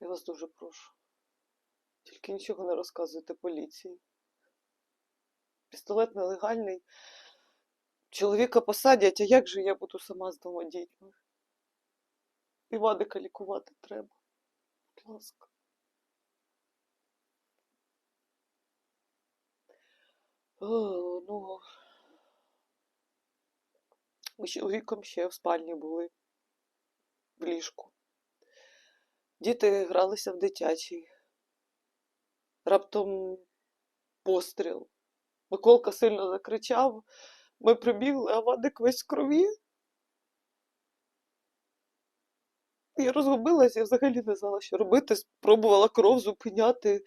Я вас дуже прошу. Тільки нічого не розказуйте поліції. Пістолет нелегальний. Чоловіка посадять, а як же я буду сама з двома дітьми? І Вадика лікувати треба. Будь ласка. О, ну. Ми з чоловіком ще в спальні були в ліжку. Діти гралися в дитячій. Раптом постріл. Миколка сильно закричав. Ми прибігли, а Вадик весь в крові. Я розгубилася, я взагалі не знала, що робити. Спробувала кров зупиняти.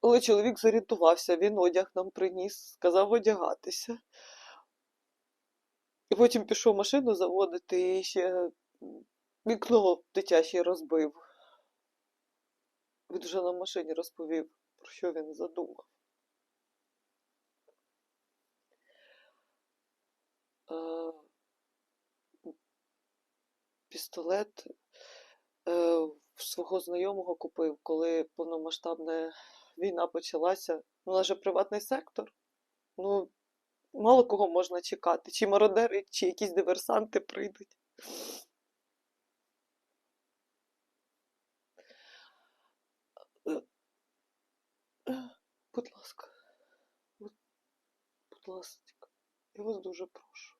Але чоловік зорієнтувався, він одяг нам приніс, сказав одягатися. І потім пішов машину заводити і ще вікно дитяче розбив. Він вже на машині розповів, про що він задумав. Пістолет е, свого знайомого купив, коли повномасштабна війна почалася. Ну, але же приватний сектор. Ну, мало кого можна чекати. Чи мародери, чи якісь диверсанти прийдуть. Будь ласка. Будь ласка, я вас дуже прошу.